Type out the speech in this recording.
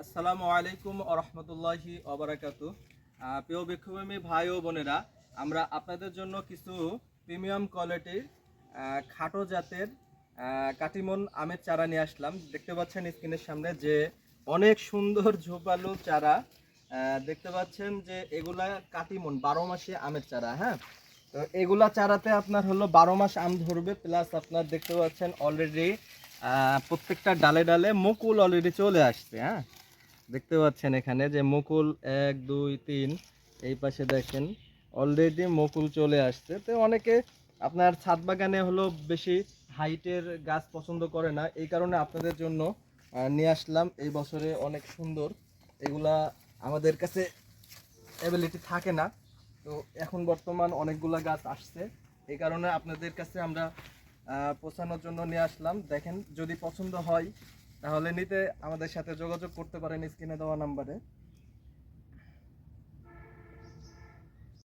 আসসালামু আলাইকুম রহমতুল্লাহি অবরাকাত প্রিয় বিক্ষোভী ভাই ও বোনেরা, আমরা আপনাদের জন্য কিছু প্রিমিয়াম কোয়ালিটির খাটো জাতের কাটিমন আমের চারা নিয়ে আসলাম। দেখতে পাচ্ছেন স্ক্রিনের সামনে যে অনেক সুন্দর ঝোপালো চারা। দেখতে পাচ্ছেন যে এগুলা কাটিমন, বারো মাসে আমের চারা হ্যাঁ? তো এগুলা চারাতে আপনার হলো বারো মাস আম ধরবে, প্লাস আপনার দেখতে পাচ্ছেন অলরেডি প্রত্যেকটা ডালে ডালে মুকুল অলরেডি চলে আসছে হ্যাঁ? দেখতে পাচ্ছেন এখানে যে মুকুল এক দুই তিন এই পাশে দেখেন অলরেডি মুকুল চলে আসছে। তো অনেকে আপনার ছাদ বাগানে হলো বেশি হাইটের গাছ পছন্দ করে না এই কারণে আপনাদের জন্য নিয়ে আসলাম। এই বছরে অনেক সুন্দর। এগুলা আমাদের কাছে অ্যাবিলিটি থাকে না। তো এখন বর্তমান অনেকগুলা গাছ আসছে। এই কারণে আপনাদের কাছে আমরা আহ, পৌঁছানোর জন্য নিয়ে আসলাম। দেখেন যদি পছন্দ হয় তাহলে নিতে আমাদের সাথে যোগাযোগ করতে পারেন স্ক্রিনে দেওয়া নাম্বারে।